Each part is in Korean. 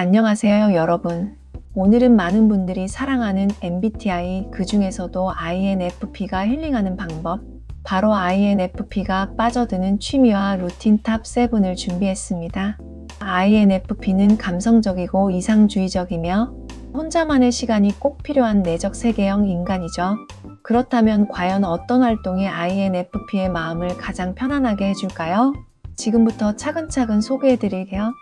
안녕하세요, 여러분. 오늘은 많은 분들이 사랑하는 MBTI, 그 중에서도 INFP가 힐링하는 방법, 바로 INFP가 빠져드는 취미와 루틴 탑 7을 준비했습니다. INFP는 감성적이고 이상주의적이며 혼자만의 시간이 꼭 필요한 내적 세계형 인간이죠. 그렇다면 과연 어떤 활동이 INFP의 마음을 가장 편안하게 해줄까요? 지금부터 차근차근 소개해 드릴게요.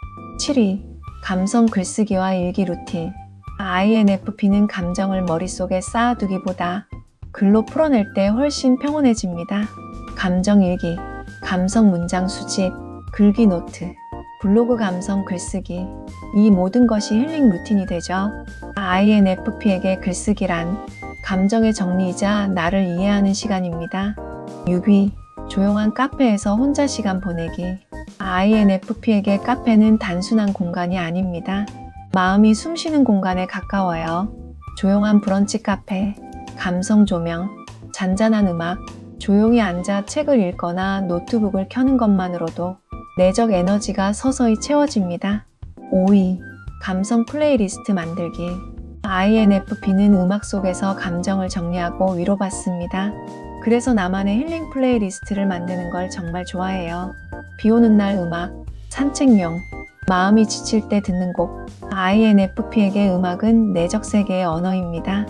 7위. 감성 글쓰기와 일기 루틴. INFP는 감정을 머릿속에 쌓아두기보다 글로 풀어낼 때 훨씬 평온해집니다. 감정 일기, 감성 문장 수집, 글기 노트, 블로그 감성 글쓰기. 이 모든 것이 힐링 루틴이 되죠. INFP에게 글쓰기란 감정의 정리이자 나를 이해하는 시간입니다. 6위. 조용한 카페에서 혼자 시간 보내기. INFP에게 카페는 단순한 공간이 아닙니다. 마음이 숨쉬는 공간에 가까워요. 조용한 브런치 카페, 감성 조명, 잔잔한 음악, 조용히 앉아 책을 읽거나 노트북을 켜는 것만으로도 내적 에너지가 서서히 채워집니다. 5위. 감성 플레이리스트 만들기. INFP는 음악 속에서 감정을 정리하고 위로받습니다. 그래서 나만의 힐링 플레이리스트를 만드는 걸 정말 좋아해요. 비 오는 날 음악, 산책용, 마음이 지칠 때 듣는 곡. INFP에게 음악은 내적 세계의 언어입니다.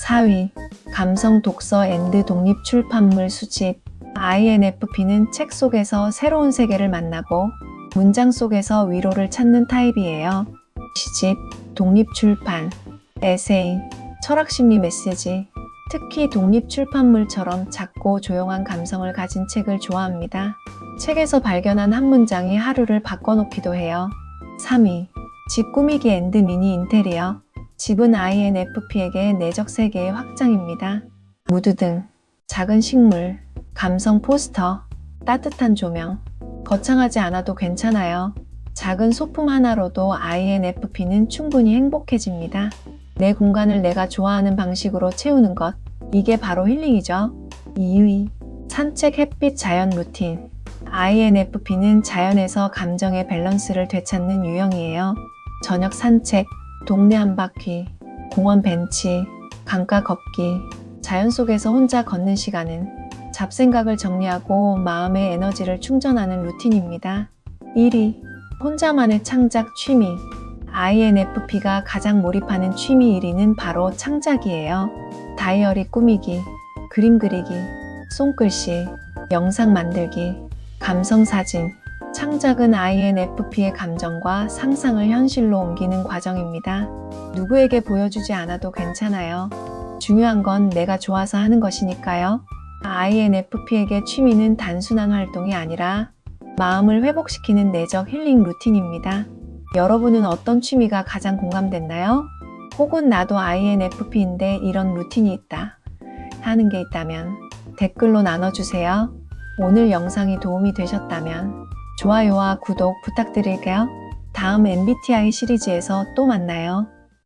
4위. 감성 독서 앤드 독립 출판물 수집. INFP는 책 속에서 새로운 세계를 만나고 문장 속에서 위로를 찾는 타입이에요. 시집, 독립 출판, 에세이, 철학 심리 메시지, 특히 독립 출판물처럼 작고 조용한 감성을 가진 책을 좋아합니다. 책에서 발견한 한 문장이 하루를 바꿔놓기도 해요. 3위. 집 꾸미기 앤드 미니 인테리어. 집은 INFP에게 내적 세계의 확장입니다. 무드 등, 작은 식물, 감성 포스터, 따뜻한 조명. 거창하지 않아도 괜찮아요. 작은 소품 하나로도 INFP는 충분히 행복해집니다. 내 공간을 내가 좋아하는 방식으로 채우는 것. 이게 바로 힐링이죠. 2위. 산책 햇빛 자연 루틴. INFP는 자연에서 감정의 밸런스를 되찾는 유형이에요. 저녁 산책, 동네 한 바퀴, 공원 벤치, 강가 걷기, 자연 속에서 혼자 걷는 시간은 잡생각을 정리하고 마음의 에너지를 충전하는 루틴입니다. 1위. 혼자만의 창작 취미. INFP가 가장 몰입하는 취미 1위는 바로 창작이에요. 다이어리 꾸미기, 그림 그리기, 손글씨, 영상 만들기, 감성 사진. 창작은 INFP의 감정과 상상을 현실로 옮기는 과정입니다. 누구에게 보여주지 않아도 괜찮아요. 중요한 건 내가 좋아서 하는 것이니까요. INFP에게 취미는 단순한 활동이 아니라 마음을 회복시키는 내적 힐링 루틴입니다. 여러분은 어떤 취미가 가장 공감됐나요? 혹은 나도 INFP인데 이런 루틴이 있다. 하는 게 있다면 댓글로 나눠주세요. 오늘 영상이 도움이 되셨다면 좋아요와 구독 부탁드릴게요. 다음 MBTI 시리즈에서 또 만나요.